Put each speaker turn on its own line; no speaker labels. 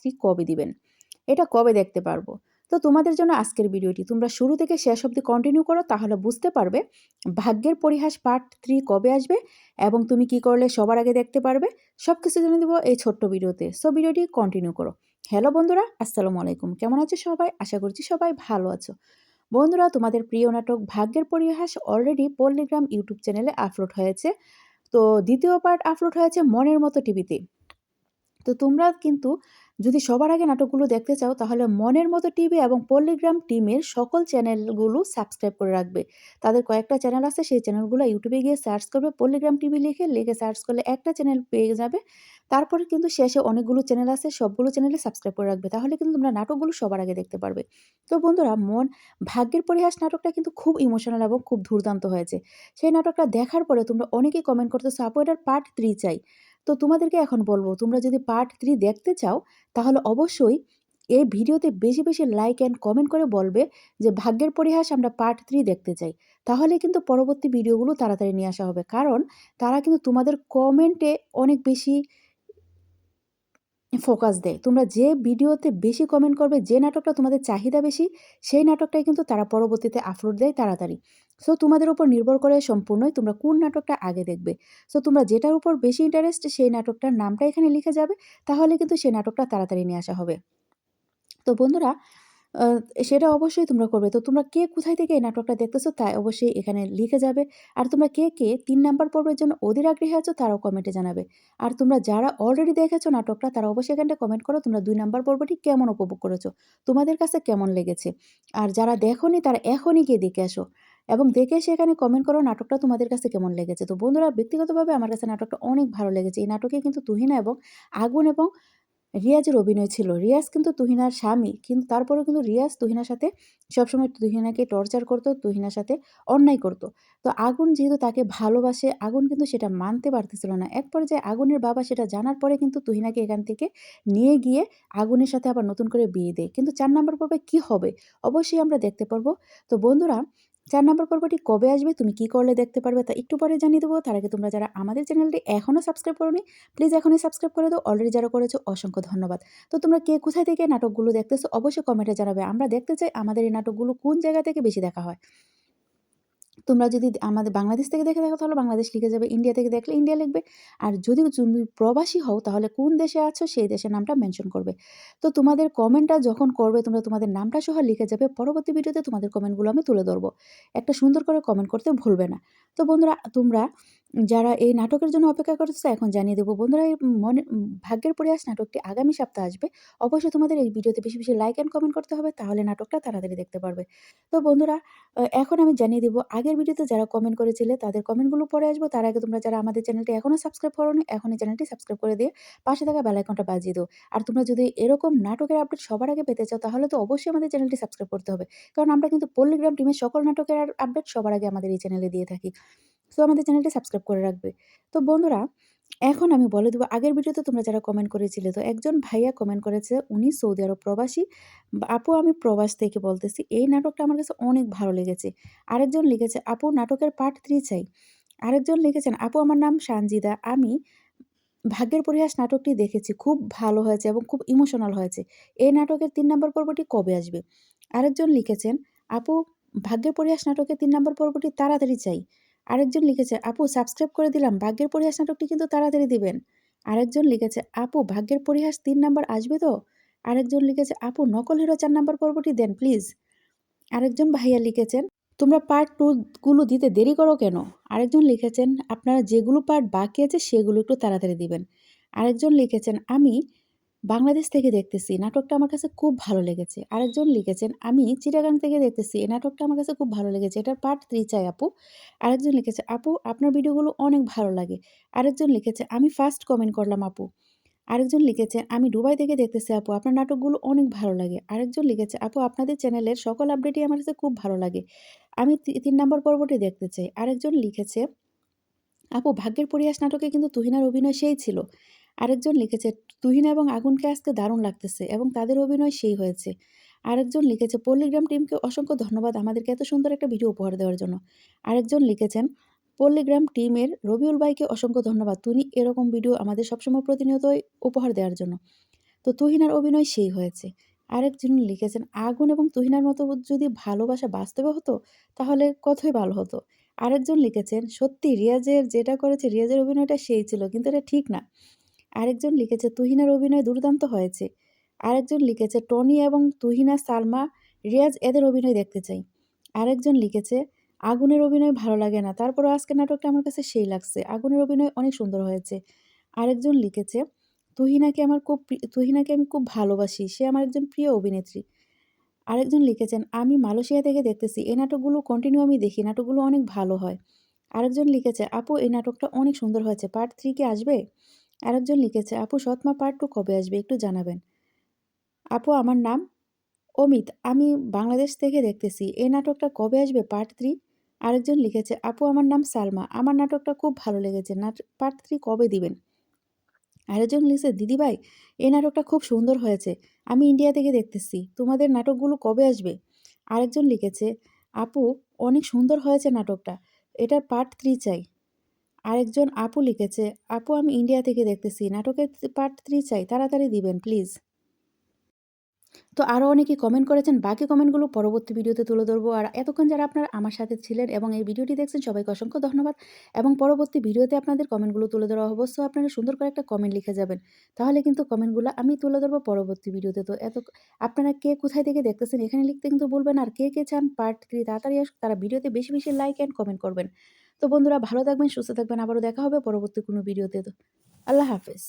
Three কবে দিবেন? এটা কবে দেখতে পারব? তো তোমাদের জন্য আজকের ভিডিওটি। তোমরা শুরু থেকে শেষ অবধি কন্টিনিউ করো, তাহলে বুঝতে পারবে ভাগ্যের পরিহাস পার্ট থ্রি কবে আসবে এবং তুমি কি করলে সবার আগে দেখতে পারবে। সব কিছু জেনে দেবো এই ছোট্ট ভিডিওতে। সো ভিডিওটি কন্টিনিউ করো। হ্যালো বন্ধুরা, আসসালামু আলাইকুম। কেমন আছো সবাই? আশা করছি সবাই ভালো আছো। বন্ধুরা, তোমাদের প্রিয় নাটক ভাগ্যের পরিহাস অলরেডি পল্লিগ্রাম ইউটিউব চ্যানেলে আপলোড হয়েছে। তো দ্বিতীয় পার্ট আপলোড হয়েছে মনের মতো টিভিতে। তো তোমরা কিন্তু যদি সবার আগে নাটকগুলো দেখতে চাও, তাহলে মনের মতো টিভি এবং পল্লিগ্রাম টিমের সকল চ্যানেলগুলো সাবস্ক্রাইব করে রাখবে। তাদের কয়েকটা চ্যানেল আছে, সেই চ্যানেলগুলো ইউটিউবে গিয়ে সার্চ করবে পল্লিগ্রাম টিভি লিখে লিখে সার্চ করলে একটা চ্যানেল পেয়ে যাবে। তারপরে কিন্তু শেষে অনেকগুলো চ্যানেল আছে, সবগুলো চ্যানেলে সাবস্ক্রাইব করে রাখবে, তাহলে কিন্তু তোমরা নাটকগুলো সবার আগে দেখতে পারবে। তো বন্ধুরা, মন, ভাগ্যের পরিহাস নাটকটা কিন্তু খুব ইমোশনাল এবং খুব দুর্দান্ত হয়েছে। সেই নাটকটা দেখার পরে তোমরা অনেকেই কমেন্ট করতেছো, আপু, এটার পার্ট থ্রি চাই। তো তোমাদেরকে এখন বলব, তোমরা যদি পার্ট থ্রি দেখতে চাও, তাহলে অবশ্যই এই ভিডিওতে বেশি বেশি লাইক অ্যান্ড কমেন্ট করে বলবে যে ভাগ্যের পরিহাস আমরা পার্ট থ্রি দেখতে চাই। তাহলে কিন্তু পরবর্তী ভিডিওগুলো তাড়াতাড়ি নিয়ে আসা হবে। কারণ তারা কিন্তু তোমাদের কমেন্টে অনেক বেশি ফোকাস দেয়। তোমরা যে ভিডিওতে বেশি কমেন্ট করবে, যে নাটকটা তোমাদের চাহিদা বেশি, সেই নাটকটাই কিন্তু তারা পরবর্তীতে আপলোড দেয় তাড়াতাড়ি। সো তোমাদের উপর নির্ভর করে সম্পূর্ণই তোমরা কোন নাটকটা আগে দেখবে। সো তোমরা যেটার উপর বেশি ইন্টারেস্ট সেই নাটকটার নামটা এখানে লিখে যাবে, তাহলে কিন্তু সেই নাটকটা তাড়াতাড়ি নিয়ে আসা হবে। তো বন্ধুরা সেটা অবশ্যই তোমরা করবে। তো তোমরা কে কোথায় থেকে এই নাটকটা দেখতেছো তাই অবশ্যই এখানে লিখে যাবে। আর তোমরা কে কে তিন নাম্বার পর্বের জন্য অধীর আগ্রহী আছো, তারাও কমেন্টে জানাবে। আর তোমরা যারা অলরেডি দেখেছ নাটকটা, তারা অবশ্যই এখানটা কমেন্ট করো, তোমরা দুই নাম্বার পর্বটি কেমন উপভোগ করেছ, তোমাদের কাছে কেমন লেগেছে। আর যারা দেখোনি, তারা এখনই গিয়ে দেখে আসো। এবং দেখে এসে এখানে কমেন্ট করো নাটকটা তোমাদের কাছে কেমন লেগেছে। তো বন্ধুরা, ব্যক্তিগতভাবে আমার কাছে নাটকটা অনেক ভালো লেগেছে। এই নাটকে কিন্তু তুহিনা এবং আগুন এবং রিয়াজের অভিনয় ছিল। রিয়াজ কিন্তু তুহিনার স্বামী, কিন্তু তারপরেও কিন্তু রিয়াজ তুহিনার সাথে সবসময় তুহিনাকে টর্চার করতো, তুহিনার সাথে অন্যায় করতো। তো আগুন যেহেতু তাকে ভালোবাসে, আগুন কিন্তু সেটা মানতে পারতেছিল না। এক পর্যায়ে আগুনের বাবা সেটা জানার পরে কিন্তু তুহিনাকে এখান থেকে নিয়ে গিয়ে আগুনের সাথে আবার নতুন করে বিয়ে দেয়। কিন্তু চার নম্বর পর্বে কি হবে? অবশ্যই আমরা দেখতে পারব। তো বন্ধুরা চার নম্বর পর্বটি কবে আসবে, তুমি কি করলে দেখতে পারবে তা একটু পরে জানিয়ে দেবো। তার আগে তোমরা যারা আমাদের চ্যানেলটি এখনও সাবস্ক্রাইব করোনি প্লিজ এখনই সাবস্ক্রাইব করে দাও। অলরেডি যারা করেছ, অসংখ্য ধন্যবাদ। তো তোমরা কে কোথায় থেকে নাটকগুলো দেখতেছো, অবশ্যই কমেন্টে জানাবে। আমরা দেখতে চাই আমাদের এই নাটকগুলো কোন জায়গা থেকে বেশি দেখা হয়। তোমরা যদি আমাদের বাংলাদেশ থেকে দেখে দেখো তাহলে বাংলাদেশ লিখে যাবে ইন্ডিয়া থেকে দেখলে ইন্ডিয়া লিখবে। আর যদি তুমি প্রবাসী হও, তাহলে কোন দেশে আছো, সেই দেশের নামটা মেনশন করবে। তো তোমাদের কমেন্টটা যখন করবে, তোমরা তোমাদের নামটা সহ লিখে যাবে, পরবর্তী ভিডিওতে তোমাদের কমেন্টগুলো আমি তুলে ধরবো। একটা সুন্দর করে কমেন্ট করতে ভুলবে না। তো বন্ধুরা, তোমরা যারা এই নাটকের জন্য অপেক্ষা করতেছে, এখন জানিয়ে দেবো। বন্ধুরা, এই মনে ভাগ্যের পরিহাস নাটকটি আগামী সপ্তাহে আসবে। অবশ্যই তোমাদের এই ভিডিওতে বেশি বেশি লাইক অ্যান্ড কমেন্ট করতে হবে, তাহলে নাটকটা তাড়াতাড়ি দেখতে পারবে। তো বন্ধুরা এখন আমি জানিয়ে দেবো, আগের ভিডিওতে যারা কমেন্ট করেছিলে, তাদের কমেন্টগুলো পরে আসব। তার আগে তোমরা যারা আমাদের চ্যানেলটি এখনও সাবস্ক্রাইব করোনি, এখনই চ্যানেলটি সাবস্ক্রাইব করে দিয়ে পাশে থাকা বেলাইকনটা বাজিয়ে দাও। আর তোমরা যদি এরকম নাটকের আপডেট সবার আগে পেতে চাও, তাহলে তো অবশ্যই আমাদের চ্যানেলটি সাবস্ক্রাইব করতে হবে। কারণ আমরা কিন্তু পল্লিগ্রাম টিমের সকল নাটকের আপডেট সবার আগে আমাদের এই চ্যানেলে দিয়ে থাকি। সো আমাদের চ্যানেলটি সাবস্ক্রাইব করে রাখবে। তো বন্ধুরা, এখন আমি বলে দেবো, আগের ভিডিওতে তোমরা যারা কমেন্ট করেছিলে, তো একজন ভাইয়া কমেন্ট করেছে, উনি সৌদি আরব প্রবাসী। আপু, আমি প্রবাস থেকে বলতেছি, এই নাটকটা আমার কাছে অনেক ভালো লেগেছে। আরেকজন লিখেছে, আপু, নাটকের পার্ট থ্রি চাই। আরেকজন লিখেছেন, আপু, আমার নাম সানজিদা। আমি ভাগ্যের পরিহাস নাটকটি দেখেছি। খুব ভালো হয়েছে এবং খুব ইমোশনাল হয়েছে। এই নাটকের তিন নম্বর পর্বটি কবে আসবে? আরেকজন লিখেছেন, আপু, ভাগ্যের পরিহাস নাটকের তিন নম্বর পর্বটি তাড়াতাড়ি চাই। আরেকজন লিখেছে, আপু সাবস্ক্রাইব করে দিলাম, ভাগ্যের পরিহাস নাটকটি কিন্তু তাড়াতাড়ি দিবেন। আরেকজন লিখেছে, আপু, ভাগ্যের পরিহাস তিন নাম্বার আসবে তো? আরেকজন লিখেছে, আপু, নকল হিরো চার নাম্বার পর্বটি দেন প্লিজ আরেকজন ভাইয়া লিখেছেন, তোমরা পার্ট টুগুলো দিতে দেরি করো কেন? আরেকজন লিখেছেন, আপনারা যেগুলো পার্ট বাকি আছে সেগুলো একটু তাড়াতাড়ি দিবেন। আরেকজন লিখেছেন, আমি বাংলাদেশ থেকে দেখতেছি নাটকটা আমার কাছে খুব ভালো লেগেছে। আরেকজন লিখেছেন, আমি চিটাগাং থেকে দেখতেছি, এই নাটকটা আমার কাছে খুব ভালো লেগেছে। এটার পার্ট থ্রি চাই আপু। আরেকজন লিখেছে, আপু, আপনার ভিডিওগুলো অনেক ভালো লাগে। আরেকজন লিখেছে, আমি ফার্স্ট কমেন্ট করলাম আপু। আরেকজন লিখেছে, আমি দুবাই থেকে দেখতেছি আপু, আপনার নাটকগুলো অনেক ভালো লাগে। আরেকজন লিখেছে, আপু, আপনাদের চ্যানেলের সকল আপডেটই আমার কাছে খুব ভালো লাগে। আমি তিন নম্বর পর্বটি দেখতে চাই। আরেকজন লিখেছে, আপু, ভাগ্যের পরিহাস নাটকে কিন্তু তুহিনার অভিনয় সেই ছিল। আরেকজন লিখেছে, তুহিন এবং আগুনকে আজকে দারুণ লাগতেছে এবং তাদের অভিনয় সেই হয়েছে। আরেকজন লিখেছে, পল্লিগ্রাম টিমকে অসংখ্য ধন্যবাদ আমাদেরকে এত সুন্দর একটা ভিডিও উপহার দেওয়ার জন্য। আরেকজন লিখেছেন, পল্লিগ্রাম টিমের রবিউল ভাইকে অসংখ্য ধন্যবাদ তুমি এরকম ভিডিও আমাদের সবসময় প্রতিনিয়তই উপহার দেওয়ার জন্য। তো তুহিনার অভিনয় সেই হয়েছে। আরেকজন লিখেছেন, আগুন এবং তুহিনার মতো যদি ভালোবাসা বাস্তবে হতো, তাহলে কতই ভালো হতো? আরেকজন লিখেছেন, সত্যি রিয়াজের যেটা করেছে, রিয়াজের অভিনয়টা সেই ছিল, কিন্তু এটা ঠিক না। আরেকজন লিখেছে, তুহিনার অভিনয় দুর্দান্ত হয়েছে। আরেকজন লিখেছে, টনি এবং তুহিনা সালমা রিয়াজ এদের অভিনয় দেখতে চাই। আরেকজন লিখেছে, আগুনের অভিনয় ভালো লাগে না। তারপরও আজকে নাটকটা আমার কাছে সেই লাগছে। আগুনের অভিনয় অনেক সুন্দর হয়েছে। আরেকজন লিখেছে, তুহিনাকে আমার খুব তুহিনাকে আমি খুব ভালোবাসি। সে আমার একজন প্রিয় অভিনেত্রী। আরেকজন লিখেছেন, আমি মালয়েশিয়া থেকে দেখতেছি। এই নাটকগুলো কন্টিনিউ আমি দেখি। নাটকগুলো অনেক ভালো হয়। আরেকজন লিখেছে, আপু, এই নাটকটা অনেক সুন্দর হয়েছে। পার্ট থ্রি কি আসবে? আরেকজন লিখেছে, আপু, সৎমা পার্ট টু কবে আসবে একটু জানাবেন। আপু, আমার নাম? অমিত, আমি বাংলাদেশ থেকে দেখতেছি। এই নাটকটা কবে আসবে, পার্ট থ্রি? আরেকজন লিখেছে, আপু, আমার নাম সালমা। আমার নাটকটা খুব ভালো লেগেছে। নাট, পার্ট থ্রি কবে দিবেন? আরেকজন লিখেছে দিদিভাই এই নাটকটা খুব সুন্দর হয়েছে। আমি ইন্ডিয়া থেকে দেখতেছি। তোমাদের নাটকগুলো কবে আসবে? আরেকজন লিখেছে, আপু, অনেক সুন্দর হয়েছে নাটকটা। এটার পার্ট থ্রি চাই। আরেকজন আপু লিখেছে, আপু, আমি ইন্ডিয়া থেকে দেখতেছি, নাটকের পার্ট থ্রি চাই, তাড়াতাড়ি দিবেন প্লিজ তো আরও অনেকেই কমেন্ট করেছেন, বাকি কমেন্টগুলো পরবর্তী ভিডিওতে তুলে ধরবো। আর এতক্ষণ যারা আপনারা আমার সাথে ছিলেন এবং এই ভিডিওটি দেখছেন, সবাইকে অসংখ্য ধন্যবাদ। এবং পরবর্তী ভিডিওতে আপনাদের কমেন্টগুলো তুলে ধরা অবশ্য আপনারা সুন্দর করে একটা কমেন্ট লিখে যাবেন। তাহলে কিন্তু কমেন্টগুলো আমি তুলে ধরবো পরবর্তী ভিডিওতে। তো এত আপনারা কে কোথায় থেকে দেখতেছেন, এখানে লিখতে কিন্তু বলবেন আর কে কে চান পার্ট থ্রি তাড়াতাড়ি আসুক, তারা ভিডিওতে বেশি বেশি লাইক অ্যান্ড কমেন্ট করবেন। তো বন্ধুরা ভালো থাকবেন, সুস্থ থাকবেন, আবারও দেখা হবে পরবর্তী কোনো ভিডিওতে। তো আল্লাহ হাফেজ।